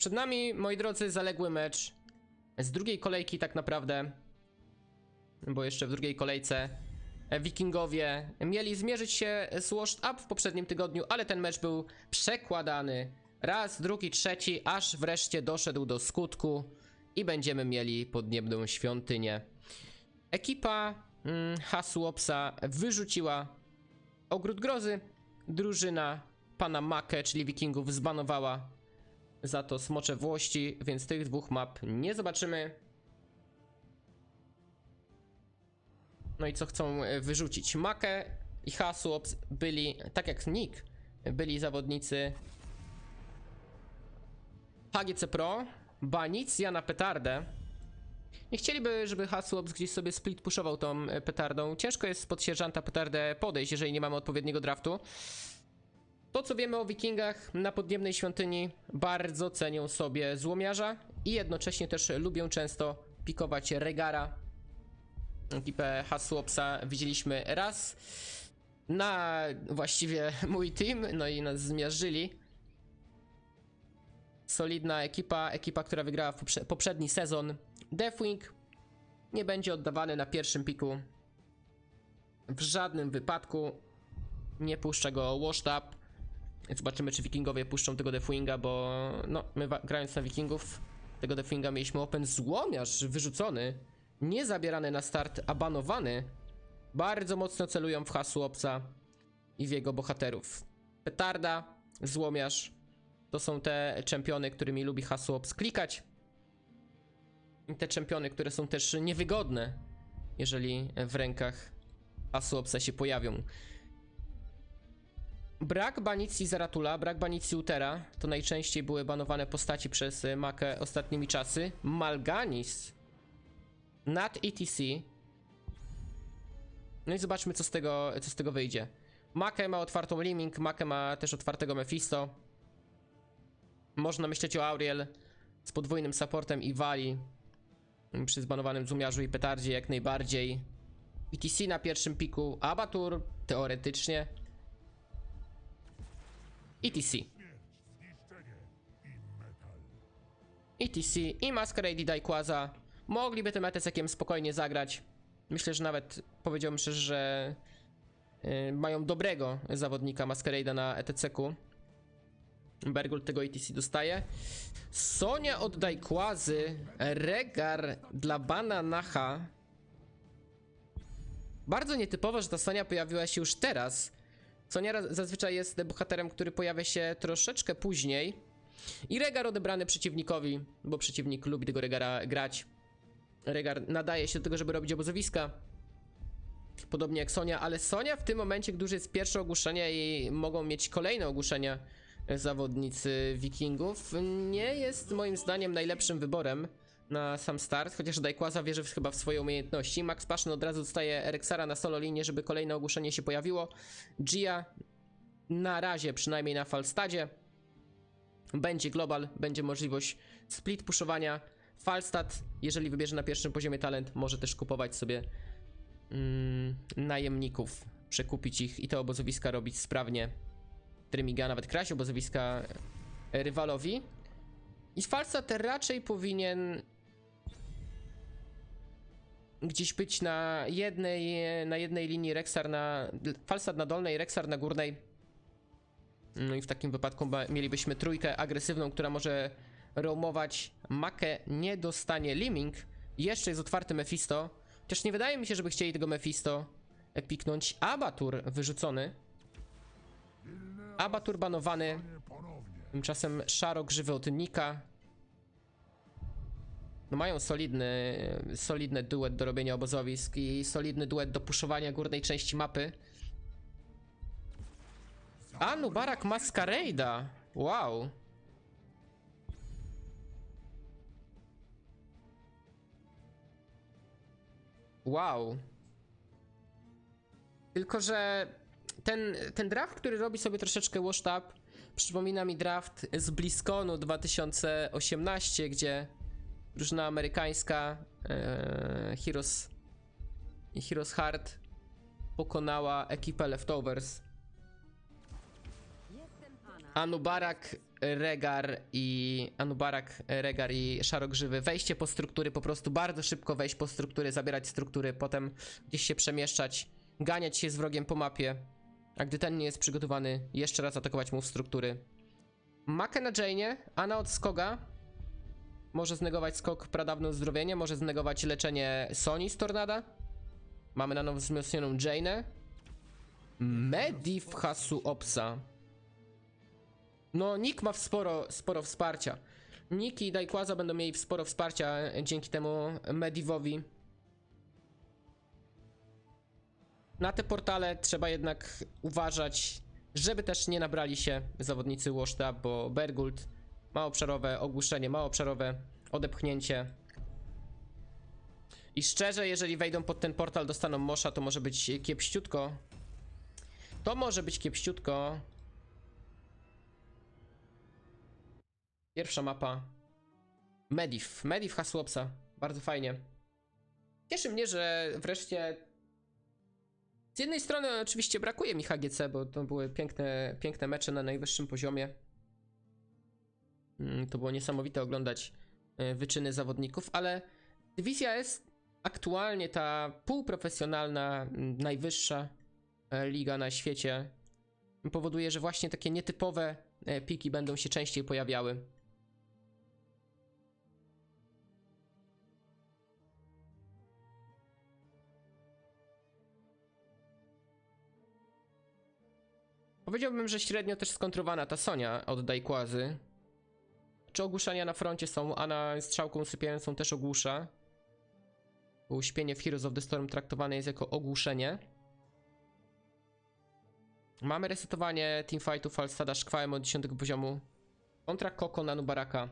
Przed nami, moi drodzy, zaległy mecz z drugiej kolejki tak naprawdę, bo jeszcze w drugiej kolejce Wikingowie mieli zmierzyć się z Washed Up w poprzednim tygodniu, ale ten mecz był przekładany raz, drugi, trzeci, aż wreszcie doszedł do skutku i będziemy mieli podniebną świątynię. Ekipa mm, Hasłopsa wyrzuciła Ogród Grozy, drużyna pana Make, czyli Wikingów, zbanowała za to Smocze Włości, więc tych dwóch map nie zobaczymy. No i co chcą e, wyrzucić? Make i Hasłops byli, tak jak Nick, byli zawodnicy HGC Pro, Banicja na petardę. Nie chcieliby, żeby Hasłops gdzieś sobie split puszował tą e, petardą. Ciężko jest pod sierżanta petardę podejść, jeżeli nie mamy odpowiedniego draftu. To, co wiemy o Wikingach na podniebnej świątyni, bardzo cenią sobie złomiarza i jednocześnie też lubią często pikować Regara. Ekipę Hasłopsa widzieliśmy raz na właściwie mój team, no i nas zmiażdżyli. Solidna ekipa, ekipa, która wygrała poprze- poprzedni sezon. Deathwing nie będzie oddawany na pierwszym piku. W żadnym wypadku nie puszcza go Washed Up. Zobaczymy, czy Wikingowie puszczą tego Deathwinga, bo no, my grając na Wikingów tego Deathwinga mieliśmy open złomiarz wyrzucony, nie zabierany na start, a banowany. Bardzo mocno celują w Hasłopsa i w jego bohaterów. Petarda, złomiarz, to są te czempiony, którymi lubi Hasłops klikać. I te czempiony, które są też niewygodne, jeżeli w rękach Hasłopsa się pojawią. Brak banicji Zaratula, brak banicji Utera to najczęściej były banowane postaci przez y, Makę ostatnimi czasy. Malganis nad ETC. No i zobaczmy, co z tego, co z tego wyjdzie. Makę ma otwartą Liming, Makę ma też otwartego Mephisto. Można myśleć o Auriel z podwójnym supportem i Wali przy zbanowanym Zumiarzu i Petardzie jak najbardziej. ETC na pierwszym piku, Abatur teoretycznie. ETC. ETC i Masquerade i Daikwaza mogliby tym ETC-iem spokojnie zagrać. Myślę, że nawet powiedziałbym szczerze, że yy, mają dobrego zawodnika Masquerade'a na ETC-ku. Bergul tego ETC dostaje. Sonia od Daikwazy, Regar dla Bananacha. Bardzo nietypowo, że ta Sonia pojawiła się już teraz. Sonia zazwyczaj jest bohaterem, który pojawia się troszeczkę później. I Regar odebrany przeciwnikowi, bo przeciwnik lubi tego Regara grać. Regar nadaje się do tego, żeby robić obozowiska. Podobnie jak Sonia, ale Sonia w tym momencie, gdy już jest pierwsze ogłuszenie i mogą mieć kolejne ogłuszenia zawodnicy Wikingów, nie jest moim zdaniem najlepszym wyborem na sam start, chociaż Daikwaza wierzy w, chyba w swoje umiejętności. Max Passion od razu dostaje Erexara na solo linię, żeby kolejne ogłuszenie się pojawiło. Gia na razie, przynajmniej na Falstadzie, będzie global, będzie możliwość split puszowania. Falstad, jeżeli wybierze na pierwszym poziomie talent, może też kupować sobie mm, najemników, przekupić ich i te obozowiska robić sprawnie. Trymiga nawet kraść obozowiska rywalowi. I Falstad raczej powinien gdzieś być na jednej, na jednej linii Rexar na... Falstad na dolnej, Rexar na górnej. No i w takim wypadku mielibyśmy trójkę agresywną, która może roamować. Makę nie dostanie Liming. Jeszcze jest otwarty Mephisto. Chociaż nie wydaje mi się, żeby chcieli tego Mephisto piknąć. Abatur wyrzucony. Abatur banowany. Tymczasem Szarok żywy od Nika. No mają solidny, solidny duet do robienia obozowisk i solidny duet do puszowania górnej części mapy. A, Nubarak. Wow. Wow. Tylko, że ten, ten draft, który robi sobie troszeczkę washed przypomina mi draft z BlizzConu 2018, gdzie drużyna amerykańska e, Heroes Heroes Heart pokonała ekipę Leftovers. A Nubarak Regar i Anubarak, Regar i Szarogrzywy. Wejście po struktury, po prostu bardzo szybko wejść po struktury, zabierać struktury, potem gdzieś się przemieszczać, ganiać się z wrogiem po mapie. A gdy ten nie jest przygotowany, jeszcze raz atakować mu w struktury. Makę na Jane'ie, Ana od Skoga. Może znegować skok pradawne uzdrowienie, może znegować leczenie Sony z Tornada. Mamy na nowo wzmocnioną Jane'ę. Medivh Hasu Opsa. No, Nick ma sporo, sporo wsparcia. Nick i Daikwaza będą mieli sporo wsparcia dzięki temu Medivowi. Na te portale trzeba jednak uważać, żeby też nie nabrali się zawodnicy Washta, bo Bergult ma obszarowe ogłuszenie, ma obszarowe odepchnięcie. I szczerze, jeżeli wejdą pod ten portal, dostaną Mosza, to może być kiepściutko. To może być kiepściutko. Pierwsza mapa. Medivh. Medivh Hasłopsa. Bardzo fajnie. Cieszy mnie, że wreszcie. Z jednej strony oczywiście brakuje mi HGC, bo to były piękne, piękne mecze na najwyższym poziomie. Mm, To było niesamowite oglądać e, wyczyny zawodników, ale dywizja jest aktualnie ta półprofesjonalna, mm, najwyższa e, liga na świecie. Powoduje, że właśnie takie nietypowe e, piki będą się częściej pojawiały. Powiedziałbym, że średnio też skontrowana ta Sonia od Daikłazy. Czy ogłuszania na froncie są, a na strzałką usypiającą też ogłusza. Uśpienie w Heroes of the Storm traktowane jest jako ogłuszenie. Mamy resetowanie teamfightu Falstada szkwałem od 10 poziomu. Kontra Koko na Nubaraka.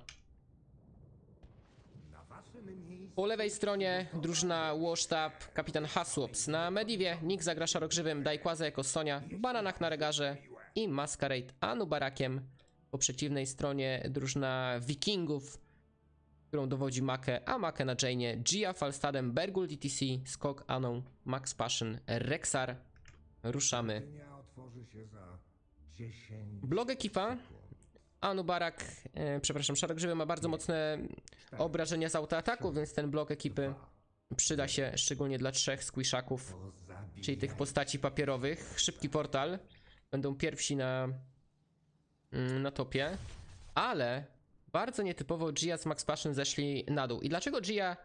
Po lewej stronie drużyna Washtab, kapitan Hasłops. Na Medivie Nick zagra szarogrzywym, Daikwaza jako Sonia, bananach na regarze i Masquerade Anubarakiem. Po przeciwnej stronie drużyna Wikingów, którą dowodzi Make, a Make na Jane, Gia Falstadem, Bergul DTC, Skok Aną, Max Passion, Rexar. Ruszamy. Dnia otworzy się za 10 Blog ekipa. Anubarak, e, przepraszam, Szarogrzywy ma bardzo mocne obrażenia z autoataku, więc ten blok ekipy przyda się szczególnie dla trzech squishaków, czyli tych postaci papierowych. Szybki portal. Będą pierwsi na, na topie, ale bardzo nietypowo Gia z Max Passion zeszli na dół. I dlaczego Gia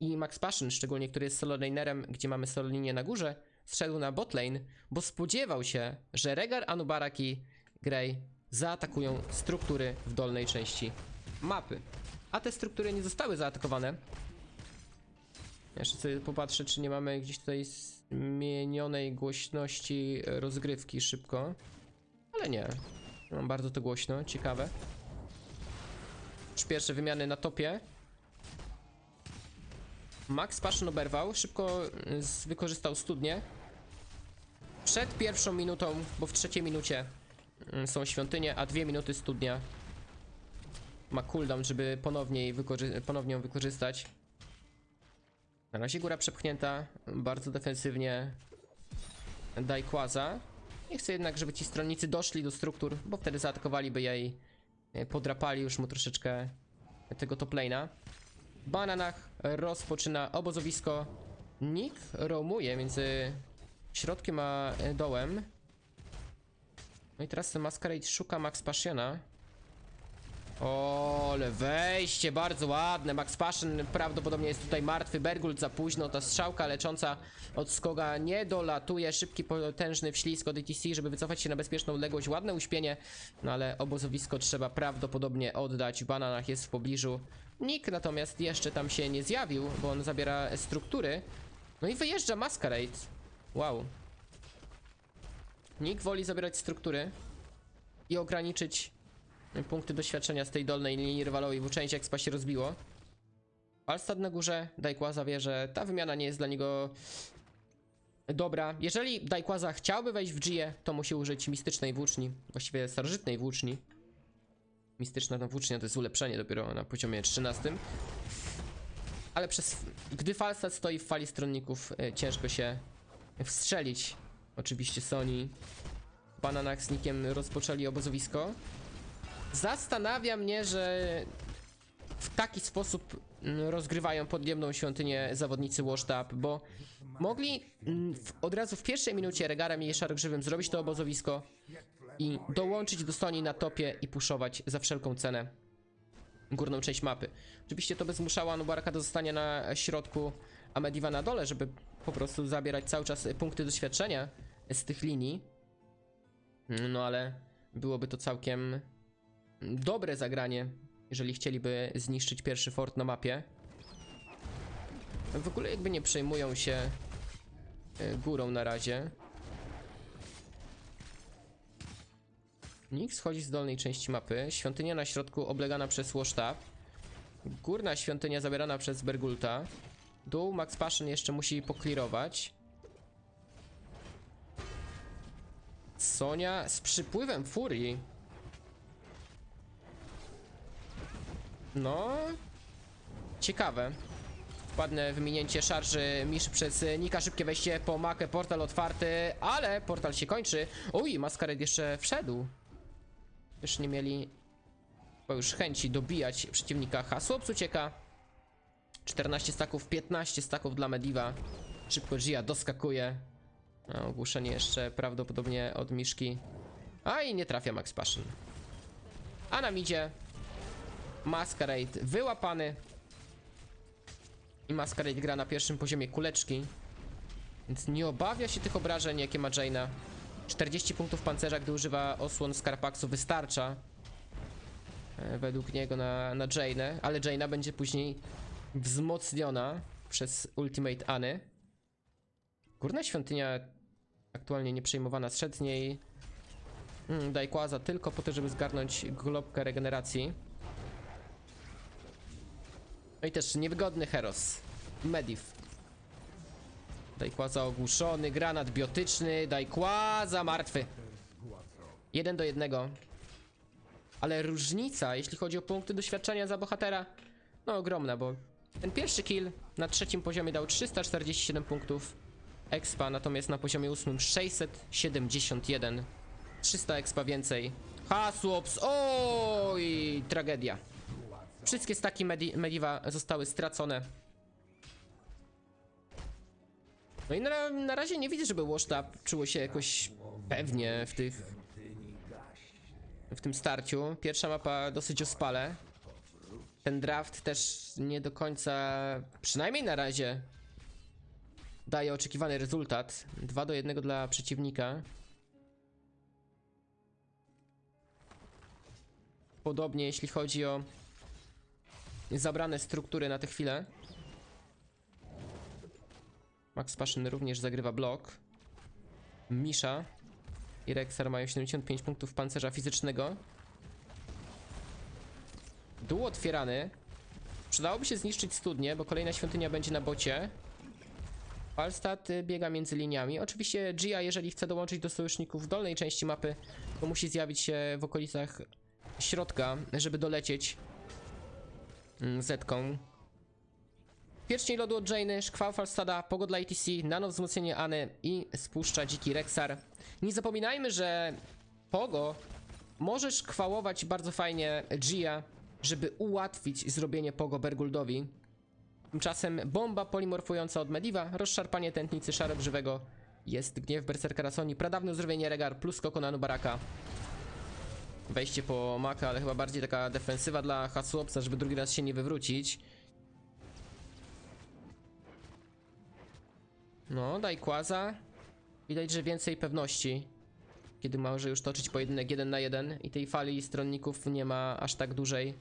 i Max Passion, szczególnie który jest solo lanerem, gdzie mamy solo linię na górze, zszedł na botlane, bo spodziewał się, że Regar, Anubarak i Grey zaatakują struktury w dolnej części mapy. A te struktury nie zostały zaatakowane. Jeszcze sobie popatrzę, czy nie mamy gdzieś tutaj zmienionej głośności rozgrywki szybko. Ale nie. Mam bardzo to głośno, ciekawe. Już pierwsze wymiany na topie. Max Passion oberwał, szybko z- wykorzystał studnię. Przed pierwszą minutą, bo w trzeciej minucie y, są świątynie, a dwie minuty studnia ma cooldown, żeby ponownie, wykorzy- ponownie ją wykorzystać. Na razie góra przepchnięta, bardzo defensywnie Daikwaza. Nie chcę jednak, żeby ci stronnicy doszli do struktur, bo wtedy zaatakowaliby jej, e, podrapali już mu troszeczkę tego top lane'a. W bananach rozpoczyna obozowisko. Nick roamuje między środkiem a dołem. No i teraz Masquerade szuka Max Passiona. O, wejście bardzo ładne. Max Passion prawdopodobnie jest tutaj martwy. Bergult za późno. Ta strzałka lecząca od Skoga nie dolatuje. Szybki, potężny wślizg od DTC, żeby wycofać się na bezpieczną odległość. Ładne uśpienie, no ale obozowisko trzeba prawdopodobnie oddać. W bananach jest w pobliżu. Nick natomiast jeszcze tam się nie zjawił, bo on zabiera struktury. No i wyjeżdża Masquerade. Wow. Nick woli zabierać struktury i ograniczyć punkty doświadczenia z tej dolnej linii rywalowi, część expa się rozbiło. Falstad na górze, Daikwaza wie, że ta wymiana nie jest dla niego dobra. Jeżeli Daikwaza chciałby wejść w G, to musi użyć mistycznej włóczni, właściwie starożytnej włóczni. Mistyczna ta włócznia to jest ulepszenie dopiero na poziomie 13. Ale przez, gdy Falstad stoi w fali stronników, e, ciężko się wstrzelić. Oczywiście Sony w bananach z Nickiem rozpoczęli obozowisko. Zastanawia mnie, że w taki sposób mm, rozgrywają podniebną świątynię zawodnicy Washtap, bo mogli mm, w, od razu w pierwszej minucie Regarem i Szarogrzywym zrobić to obozowisko i dołączyć do Sony na topie i puszować za wszelką cenę górną część mapy. Oczywiście to by zmuszało Anubaraka do zostania na środku, a Mediva na dole, żeby po prostu zabierać cały czas punkty doświadczenia z tych linii. No ale byłoby to całkiem dobre zagranie, jeżeli chcieliby zniszczyć pierwszy fort na mapie. W ogóle jakby nie przejmują się e, górą na razie. Nikt schodzi z dolnej części mapy. Świątynia na środku oblegana przez Łostab. Górna świątynia zabierana przez Bergulta. Dół Max Passion jeszcze musi poklirować. Sonia z przypływem furii. No. Ciekawe. Ładne wyminięcie szarży Miszy przez Nika, szybkie wejście po makę, portal otwarty, ale portal się kończy. Uj, Maskared jeszcze wszedł. Już nie mieli chyba już chęci dobijać przeciwnika. Hasłops ucieka. 14 staków, 15 staków dla Mediva. Szybko Gia doskakuje. A ogłuszenie jeszcze prawdopodobnie od Miszki. A i nie trafia Max Passion. A nam idzie Masquerade wyłapany. I Masquerade gra na pierwszym poziomie kuleczki. Więc nie obawia się tych obrażeń, jakie ma Jaina. 40 punktów pancerza, gdy używa osłon Skarpaxu wystarcza. e, Według niego na, na Jainę, ale Jaina będzie później wzmocniona przez Ultimate Any. Górna świątynia aktualnie nie przejmowana, z niej mm, tylko po to, żeby zgarnąć globkę regeneracji. No i też niewygodny Heros. Mediv. Daikłaza ogłuszony, granat biotyczny, Daikłaza martwy. Jeden do jednego. Ale różnica, jeśli chodzi o punkty doświadczenia za bohatera, no ogromna, bo ten pierwszy kill na trzecim poziomie dał 347 punktów expa, natomiast na poziomie ósmym 671. 300 expa więcej. Hasłops, oj, tragedia. Wszystkie staki Medi Mediva zostały stracone. No i na, na razie nie widzę, żeby Washtab czuło się jakoś pewnie w tych... W tym starciu. Pierwsza mapa dosyć ospale. Ten draft też nie do końca, przynajmniej na razie, daje oczekiwany rezultat. 2 do 1 dla przeciwnika. Podobnie jeśli chodzi o zabrane struktury na tę chwilę. Max Passion również zagrywa blok. Misha i Rexar mają 75 punktów pancerza fizycznego. Dół otwierany. Przydałoby się zniszczyć studnię, bo kolejna świątynia będzie na bocie. Falstad biega między liniami. Oczywiście Gia, jeżeli chce dołączyć do sojuszników w dolnej części mapy, to musi zjawić się w okolicach środka, żeby dolecieć Zetką. Pierścień lodu od Jainy, szkwał Falstada, pogod dla ATC, nano wzmocnienie Any i spuszcza dziki Rexar. Nie zapominajmy, że Pogo może szkwałować bardzo fajnie Gia, żeby ułatwić zrobienie Pogo Berguldowi. Tymczasem bomba polimorfująca od Mediva, rozszarpanie tętnicy szarobrzywego, jest gniew Berserkera Sony, pradawne uzdrowienie Regar plus Kokonanu Baraka. Wejście po Maka, ale chyba bardziej taka defensywa dla Hasłopsa, żeby drugi raz się nie wywrócić. No, daj Kłaza. Widać, że więcej pewności. Kiedy może już toczyć pojedynek 1 na 1 i tej fali stronników nie ma aż tak dużej.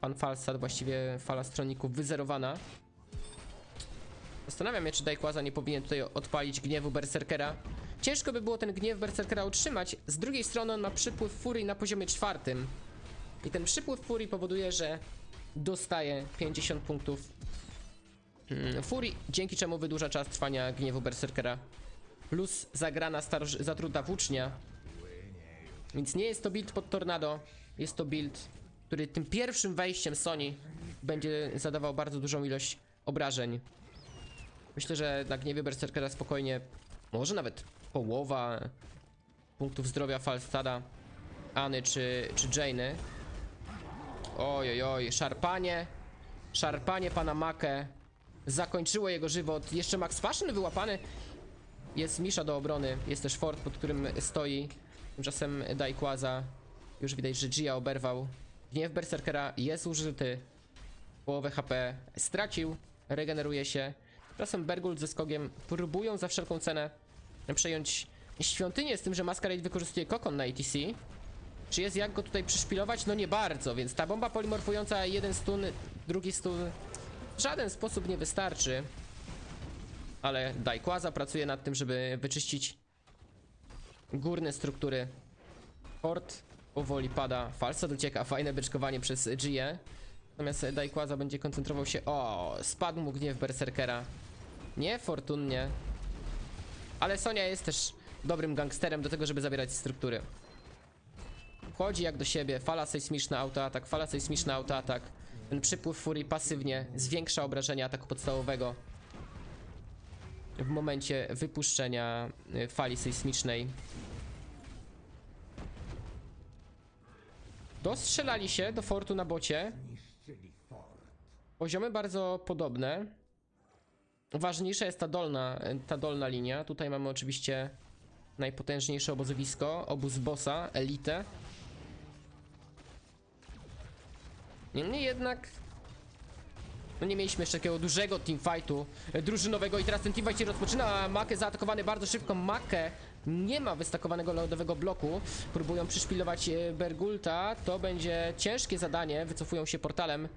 Pan Falstad, właściwie fala stronników wyzerowana. Zastanawiam się, czy Daikłaza nie powinien tutaj odpalić gniewu Berserkera. Ciężko by było ten gniew Berserkera utrzymać. Z drugiej strony on ma przypływ furii na poziomie czwartym. I ten przypływ furii powoduje, że dostaje 50 punktów mm, furii, dzięki czemu wydłuża czas trwania gniewu Berserkera. Plus zagrana zatruta włócznia. Więc nie jest to build pod tornado, jest to build, który tym pierwszym wejściem Sony będzie zadawał bardzo dużą ilość obrażeń. Myślę, że na gniewie Berserkera spokojnie, może nawet połowa punktów zdrowia Falstada, Any czy, czy Jainy. Oj, oj, szarpanie. Szarpanie pana Makę. Zakończyło jego żywot. Jeszcze Max Fashion wyłapany. Jest Misza do obrony. Jest też fort, pod którym stoi. Tymczasem Daikłaza. Już widać, że Gia oberwał. Gniew Berserkera jest użyty. Połowę HP stracił. Regeneruje się. Tymczasem Bergul ze Skogiem próbują za wszelką cenę przejąć świątynię z tym, że Masquerade wykorzystuje kokon na ATC. Czy jest jak go tutaj przyszpilować? No nie bardzo, więc ta bomba polimorfująca jeden stun, drugi stun w żaden sposób nie wystarczy. Ale Daikłaza pracuje nad tym, żeby wyczyścić górne struktury. Port powoli pada, falsa docieka, fajne beczkowanie przez GE. Natomiast Daikłaza będzie koncentrował się... O, spadł mu gniew Berserkera. Niefortunnie. Ale Sonia jest też dobrym gangsterem do tego, żeby zabierać struktury. Wchodzi jak do siebie, fala sejsmiczna, autoatak, fala sejsmiczna, autoatak. Ten przypływ furii pasywnie zwiększa obrażenia ataku podstawowego. W momencie wypuszczenia y, fali sejsmicznej. Dostrzelali się do fortu na bocie. Poziomy bardzo podobne. Ważniejsza jest ta dolna, ta dolna linia. Tutaj mamy oczywiście najpotężniejsze obozowisko, obóz bossa, elitę. Niemniej jednak no nie mieliśmy jeszcze takiego dużego teamfightu e, drużynowego i teraz ten teamfight się rozpoczyna, a Make zaatakowany bardzo szybko. Make nie ma wystakowanego lodowego bloku. Próbują przyszpilować e, Bergulta. To będzie ciężkie zadanie. Wycofują się portalem.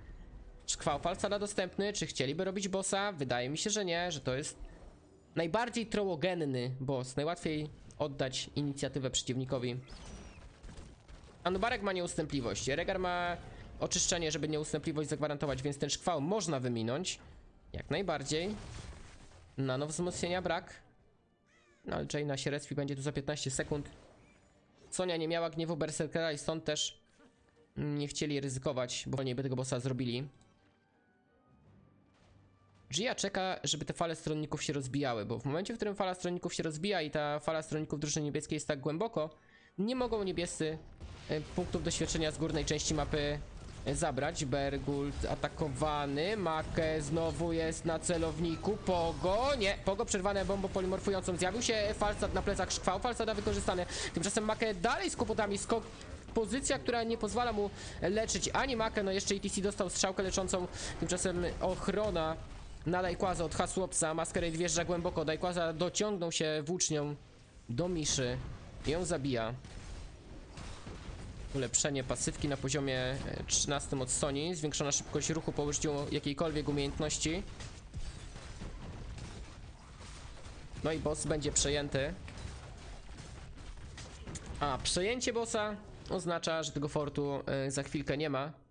Szkwał Falsada dostępny. Czy chcieliby robić bossa? Wydaje mi się, że nie, że to jest najbardziej trołogenny boss. Najłatwiej oddać inicjatywę przeciwnikowi. Anubarek ma nieustępliwość. Regar ma oczyszczenie, żeby nieustępliwość zagwarantować, więc ten szkwał można wyminąć. Jak najbardziej. Nano wzmocnienia brak. No ale Jaina się respi będzie tu za 15 sekund. Sonia nie miała gniewu Berserkera i stąd też nie chcieli ryzykować, bo nie by tego bossa zrobili. Gia czeka, żeby te fale stronników się rozbijały, bo w momencie, w którym fala stronników się rozbija i ta fala stronników drużyny niebieskiej jest tak głęboko, nie mogą niebiescy e, punktów doświadczenia z górnej części mapy e, zabrać. Bergult atakowany, Make znowu jest na celowniku, Pogo, nie, Pogo przerwane bombą polimorfującą, zjawił się falsat na plecach szkwał, falsada wykorzystany, tymczasem Make dalej z kłopotami, skok pozycja, która nie pozwala mu leczyć ani Make, no jeszcze ETC dostał strzałkę leczącą, tymczasem ochrona na Dajkłaza od Hasłopsa, Masquerade wjeżdża głęboko, Dajkłaza dociągnął się włócznią do Miszy, ją zabija. Ulepszenie pasywki na poziomie e, 13 od Sony, zwiększona szybkość ruchu po użyciu jakiejkolwiek umiejętności. No i boss będzie przejęty. A, przejęcie bossa oznacza, że tego fortu e, za chwilkę nie ma.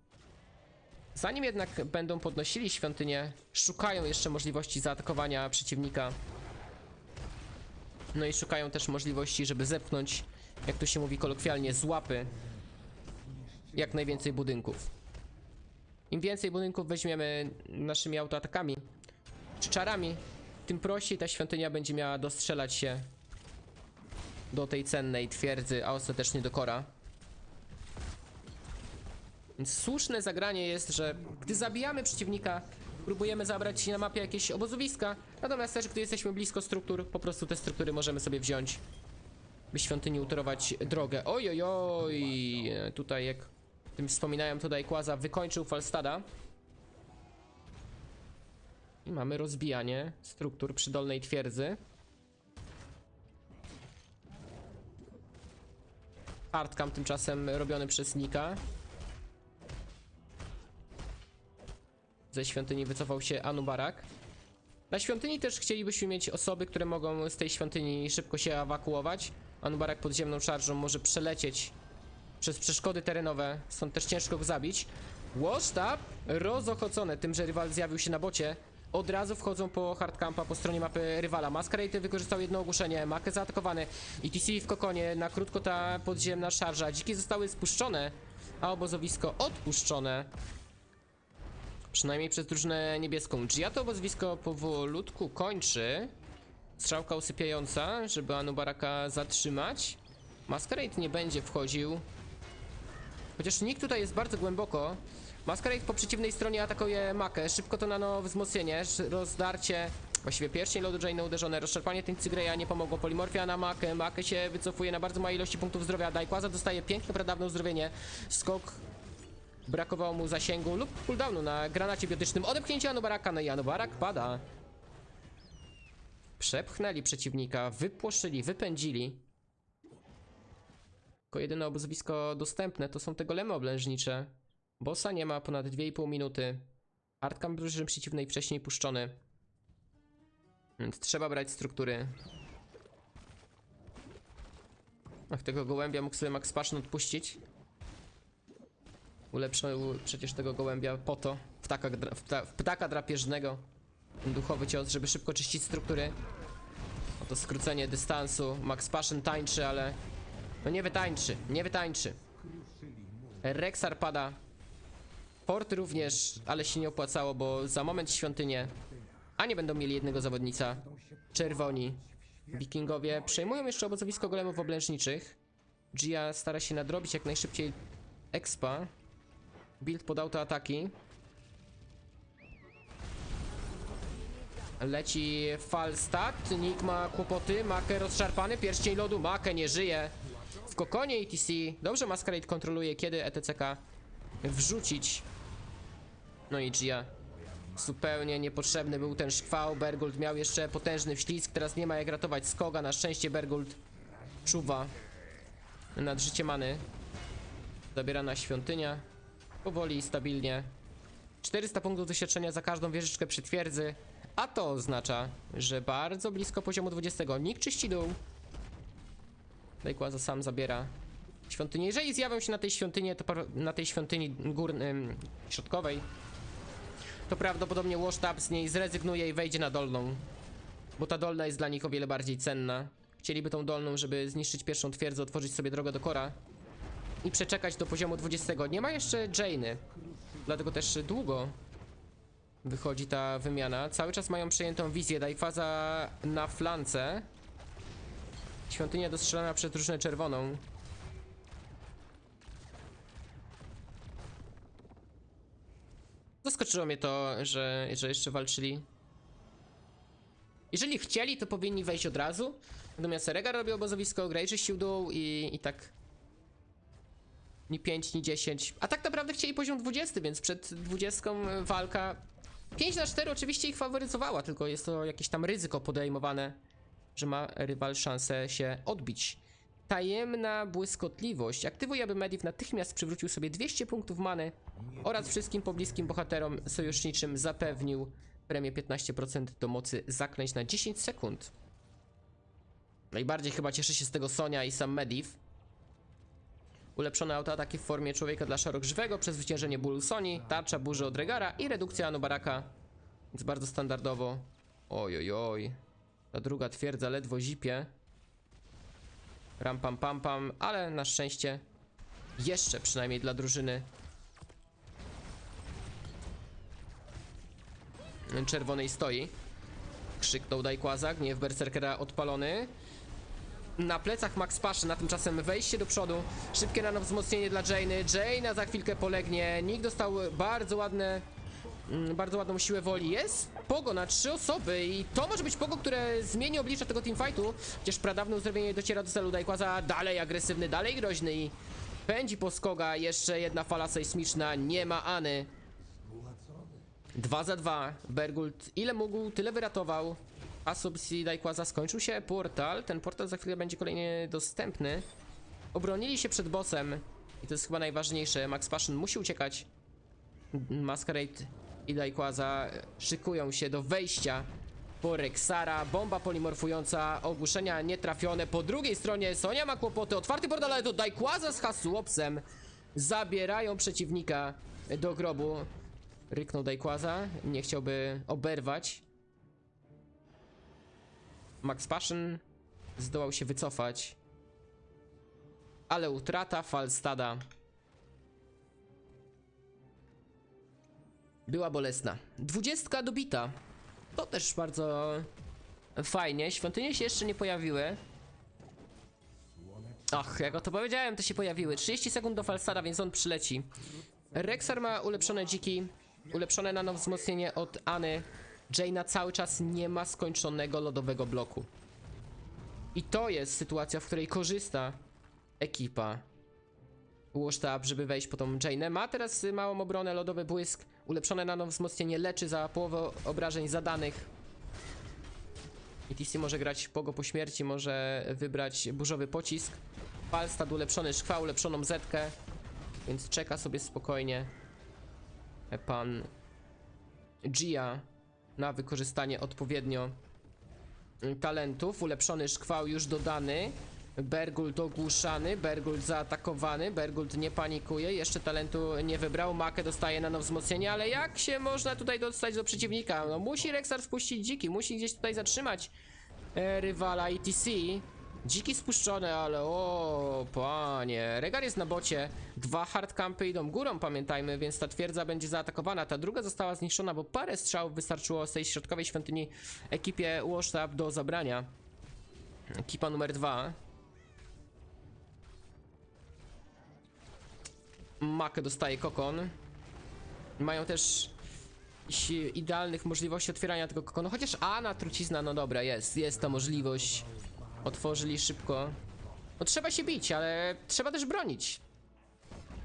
Zanim jednak będą podnosili świątynię, szukają jeszcze możliwości zaatakowania przeciwnika. No i szukają też możliwości, żeby zepchnąć, jak to się mówi kolokwialnie, z łapy jak najwięcej budynków. Im więcej budynków weźmiemy naszymi autoatakami czy czarami, tym prościej ta świątynia będzie miała dostrzelać się do tej cennej twierdzy, a ostatecznie do kora. Więc słuszne zagranie jest, że gdy zabijamy przeciwnika, próbujemy zabrać na mapie jakieś obozowiska, natomiast też gdy jesteśmy blisko struktur, po prostu te struktury możemy sobie wziąć, by świątyni utorować drogę. Oj, oj, oj, tutaj jak tym wspominałem, tutaj Kłaza wykończył Falstada. I mamy rozbijanie struktur przy dolnej twierdzy. Hardcam tymczasem robiony przez Nika. Ze świątyni wycofał się Anubarak. Na świątyni też chcielibyśmy mieć osoby, które mogą z tej świątyni szybko się ewakuować. Anubarak podziemną szarżą może przelecieć przez przeszkody terenowe, stąd też ciężko go zabić. Łostab rozochocone tym, że rywal zjawił się na bocie. Od razu wchodzą po hardcampa po stronie mapy rywala. Masquerade wykorzystał jedno ogłuszenie, Makę zaatakowany. ETC w kokonie, na krótko ta podziemna szarża. Dziki zostały spuszczone, a obozowisko odpuszczone. Przynajmniej przez drużynę niebieską. Gia to obozowisko powolutku kończy. Strzałka usypiająca, żeby Anubaraka zatrzymać. Masquerade nie będzie wchodził Chociaż nikt tutaj jest bardzo głęboko. Masquerade po przeciwnej stronie atakuje Makę. Szybko to nano wzmocnienie, rozdarcie. Właściwie pierścień lodu Jane'a uderzone, rozszarpanie Tyncy Greya nie pomogło. Polimorfia na Makę. Makę się wycofuje na bardzo małej ilości punktów zdrowia. Daikłaza dostaje piękne, pradawne uzdrowienie. Skok Brakowało mu zasięgu lub cooldownu na granacie biotycznym. Odepchnięcie Anubaraka, no i Anubarak pada. Przepchnęli przeciwnika, wypłoszyli, wypędzili. Tylko jedyne obozowisko dostępne to są te golemy oblężnicze. Bossa nie ma ponad 2,5 minuty. Hardcam drużyny przeciwnej wcześniej puszczony. Więc trzeba brać struktury. Ach, tego gołębia mógł sobie Max Passion odpuścić. Ulepszył przecież tego gołębia po to, ptaka, pta, ptaka drapieżnego. Duchowy cios, żeby szybko czyścić struktury. Oto skrócenie dystansu. Max Passion tańczy, ale... No nie wytańczy, nie wytańczy. Rexar pada. Port również, ale się nie opłacało, bo za moment świątynię. A nie będą mieli jednego zawodnica. Czerwoni. Wikingowie przejmują jeszcze obozowisko golemów oblężniczych. Gia stara się nadrobić jak najszybciej expa. Build pod autoataki. Leci Falstad, Nick ma kłopoty, Make rozszarpany, pierścień lodu, Make nie żyje. W kokonie ETC, dobrze Masquerade kontroluje kiedy ETCK wrzucić. No i Gia. Zupełnie niepotrzebny był ten szkwał, Bergult miał jeszcze potężny wślizg, teraz nie ma jak ratować Skoga, na szczęście Bergult czuwa nad życie many. Zabierana świątynia. Powoli i stabilnie. 400 punktów doświadczenia za każdą wieżyczkę przy twierdzy. A to oznacza, że bardzo blisko poziomu 20. Nikt czyści dół. Dajkłaza sam zabiera świątynię. Jeżeli zjawią się na tej świątyni, to na tej świątyni górnym, środkowej, to prawdopodobnie Washtab z niej zrezygnuje i wejdzie na dolną. Bo ta dolna jest dla nich o wiele bardziej cenna. Chcieliby tą dolną, żeby zniszczyć pierwszą twierdzę, otworzyć sobie drogę do Kora i przeczekać do poziomu 20. Nie ma jeszcze Jane'y, dlatego też długo wychodzi ta wymiana. Cały czas mają przejętą wizję, Dajfaza na flance. Świątynia dostrzelana przez drużynę czerwoną. Zaskoczyło mnie to, że, że jeszcze walczyli. Jeżeli chcieli, to powinni wejść od razu. Natomiast Rega robił obozowisko, Grey czyścił dół i, i tak ni 5, ni 10. A tak naprawdę chcieli poziom 20, więc przed 20 walka 5 na 4 oczywiście ich faworyzowała, tylko jest to jakieś tam ryzyko podejmowane, że ma rywal szansę się odbić. Tajemna błyskotliwość. Aktywuje, aby Medivh natychmiast przywrócił sobie 200 punktów many oraz wszystkim pobliskim bohaterom sojuszniczym zapewnił premię 15% do mocy zaklęć na 10 sekund. Najbardziej chyba cieszy się z tego Sonia i sam Medivh. Ulepszone autoataki w formie człowieka dla szarogrzywego przez zwyciężenie bólu Sony, tarcza burzy od Regara i redukcja Anubaraka. Więc bardzo standardowo. Oj, oj. Ta druga twierdza ledwo zipie. Ram pam pam pam, ale na szczęście jeszcze przynajmniej dla drużyny czerwonej stoi. Krzyknął Dajkłaza, gniew Berserkera odpalony. Na plecach Max Passion, na tymczasem wejście do przodu. Szybkie nano wzmocnienie dla Jane'y. Jane'a za chwilkę polegnie. Nick dostał bardzo ładne. mm, Bardzo ładną siłę woli. Jest Pogo na trzy osoby i to może być Pogo, które zmieni oblicza tego teamfightu. Chociaż pradawne uzdrowienie dociera do celu Dajkłaza. Dalej agresywny, dalej groźny i pędzi po Skoga. Jeszcze jedna fala sejsmiczna. Nie ma Any. 2 za 2. Bergult ile mógł, tyle wyratował. A subsidi Dajkłaza skończył się portal. Ten portal za chwilę będzie kolejnie dostępny. Obronili się przed bossem. I to jest chyba najważniejsze. Max Passion musi uciekać. Masquerade i Dajkłaza szykują się do wejścia po Rexara. Bomba polimorfująca, ogłuszenia nietrafione. Po drugiej stronie Sonia ma kłopoty. Otwarty portal, ale to Dajkłaza z Hasłopsem zabierają przeciwnika do grobu. Ryknął Dajkłaza, nie chciałby oberwać. Max Passion zdołał się wycofać. Ale utrata Falstada była bolesna. Dwudziestka dobita. To też bardzo fajnie. Świątynie się jeszcze nie pojawiły. Ach, jak o to powiedziałem, to się pojawiły. 30 sekund do Falsara, więc on przyleci. Rexar ma ulepszone dziki, ulepszone nano wzmocnienie od Any. Jaina cały czas nie ma skończonego lodowego bloku. I to jest sytuacja, w której korzysta ekipa Łóżtab, żeby wejść po tą Jainę. Ma teraz małą obronę, lodowy błysk, ulepszone nano wzmocnienie leczy za połowę obrażeń zadanych. ETC może grać Pogo po śmierci, może wybrać burzowy pocisk. Falstad ulepszony szkwa, ulepszoną zetkę, więc czeka sobie spokojnie pan Gia na wykorzystanie odpowiednio talentów. Ulepszony szkwał już dodany. Bergult ogłuszany, Bergult zaatakowany, Bergult nie panikuje, jeszcze talentu nie wybrał, Makę dostaje na wzmocnienie, ale jak się można tutaj dostać do przeciwnika? No musi Rexar spuścić dziki, musi gdzieś tutaj zatrzymać e, rywala ETC. Dziki spuszczone, ale o panie, Regar jest na bocie, dwa hardcampy idą górą, pamiętajmy, więc ta twierdza będzie zaatakowana, ta druga została zniszczona, bo parę strzałów wystarczyło z tej środkowej świątyni ekipie Washtab do zabrania. Ekipa numer dwa. Makę dostaje kokon. Mają też idealnych możliwości otwierania tego kokonu. Chociaż Ana, trucizna, no dobra, jest. Jest ta możliwość. Otworzyli szybko. No trzeba się bić, ale trzeba też bronić.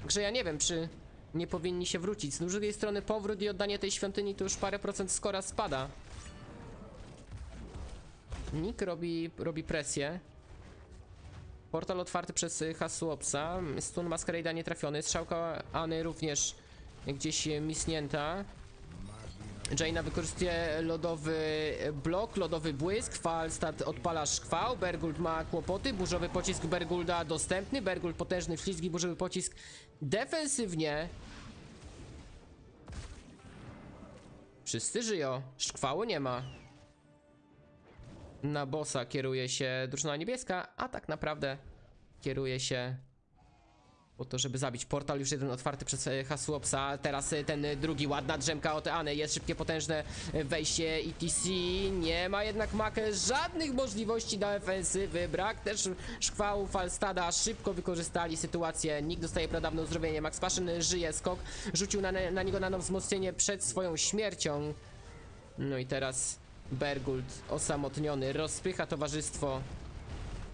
Także ja nie wiem, czy nie powinni się wrócić. Z drugiej strony powrót i oddanie tej świątyni to już parę procent skora spada. Nick robi, robi presję. Portal otwarty przez Hasłopsa. Stun Masquerade'a nie trafiony. Strzałka Any również gdzieś misnięta. Jaina wykorzystuje lodowy blok, lodowy błysk. Falstad odpala szkwał. Berguld ma kłopoty. Burzowy pocisk Bergulda dostępny. Berguld potężny ślizgi, burzowy pocisk defensywnie. Wszyscy żyją. Szkwału nie ma. Na bossa kieruje się drużyna niebieska, a tak naprawdę kieruje się po to, żeby zabić portal. Już jeden otwarty przez e, Hasłopsa. Teraz e, ten e, drugi, ładna drzemka od Any. Jest szybkie, potężne wejście ETC. Nie ma jednak Makę żadnych możliwości na ofensywy. Brak też szkłału Falstada. Szybko wykorzystali sytuację. Nikt dostaje pradawne uzdrowienie. Max Passion żyje. Skok rzucił na, na niego nano wzmocnienie przed swoją śmiercią. No i teraz Bergult osamotniony rozpycha towarzystwo.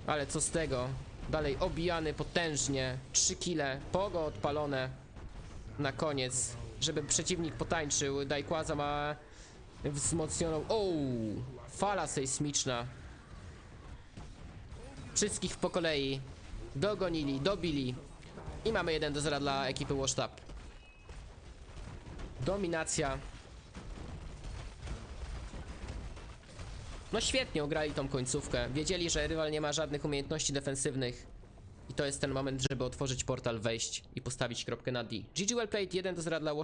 Ale co z tego? Dalej obijany potężnie. 3 kile, pogo odpalone. Na koniec, żeby przeciwnik potańczył. Dajkłaza ma wzmocnioną. O, fala sejsmiczna. Wszystkich po kolei dogonili, dobili. I mamy 1 do 0 dla ekipy Washtab. Dominacja. No świetnie ograli tą końcówkę. Wiedzieli, że rywal nie ma żadnych umiejętności defensywnych. I to jest ten moment, żeby otworzyć portal, wejść i postawić kropkę na D. GG well played, 1 do 0 dla.